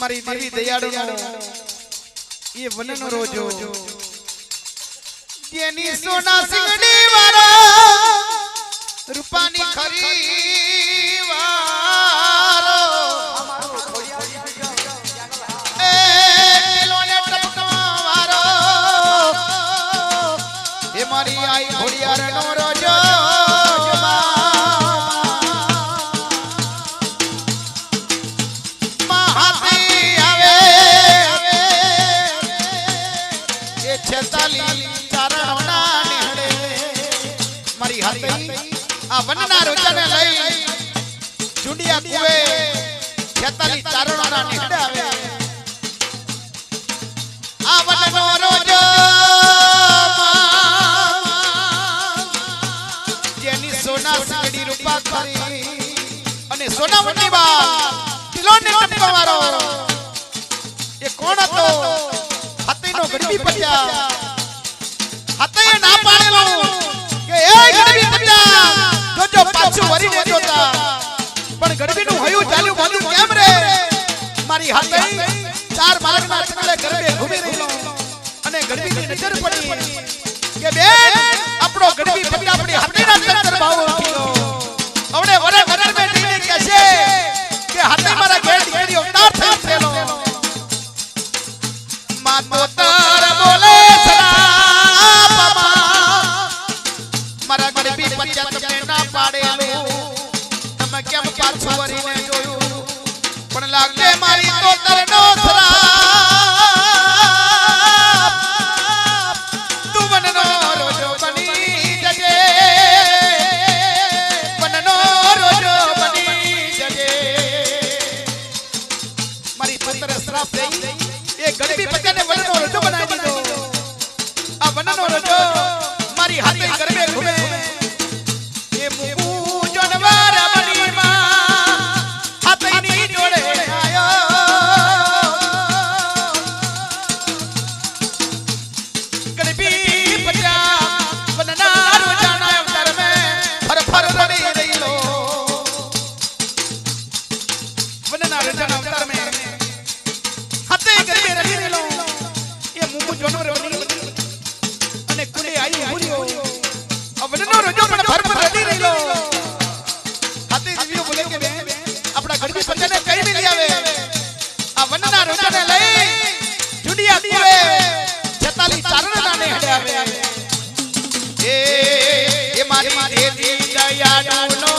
મારી દેવી દયાળુનો એ વનનો રોજો. જેની સોના સિંગડી વાળો રૂપાની ખરી વારો એ પેલોને ટપકવા વારો એ મારી આઈ ઘોડિયારનો રોજો. આ વનના રોજાને લઈ ચુંડિયા કુવે છેતાલી ચારણોના નીકળે આવે. આ વનનો રોજો જેની સોના સગડી રૂપા કરી અને સોના વટી બા કિલોને ટપકો મારો એ કોણ હતો? હતીનો ગરબી પટ્યા. પાછું વરીને જોતા. પણ ગરબીનું હયું ચાલ્યું બોલ્યું કેમ રે મારી હાથે ચાર માર્ગના ચકલે ગરબે ઘૂમી રહ્યો અને ગરબીની નજર પડી કે બેન આપણો ગરબી પટ્યા આપણી હાથીના ચક્કર ભાવ ઉઠ્યો હવે વરે વરે બે દીને કહે છે કે હાથે મારા ઘેર દીકરી અવતાર થઈ થયેલો. માં મારી આયુ હુર્યો અવનનો રજો પણ ભર પર રડી રહેલો હાથી દિવ્યો બોલે કે બેન આપણા ગરબી પંજાને કઈ મિલી આવે. આ વનના રોજાને લઈ જુડિયા કુવે. છતાલી ચારણના ને હડે આવે. એ એ મારી દેવી દયાળુનો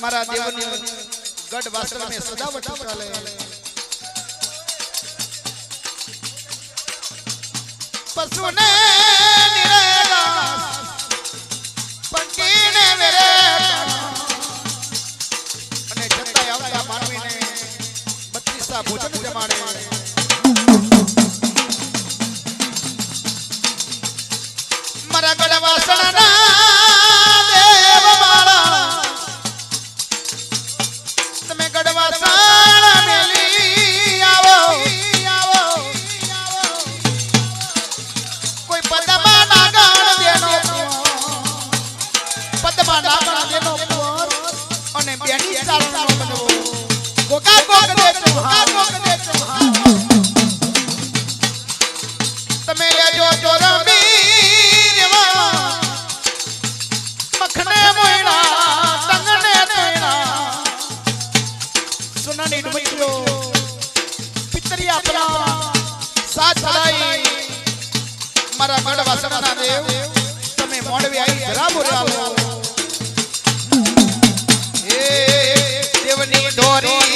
મારા દેવની ગઢ વાસણ મેં સદાવટ ચાલે પશુને પંખીને અને જતા આવતા માનવીને બત્રીસા ભોજન જમાડે. મારા મઢ વાસણા દેવ તમે મોડવી આવી જરા બોલાવો હે દેવની દોરી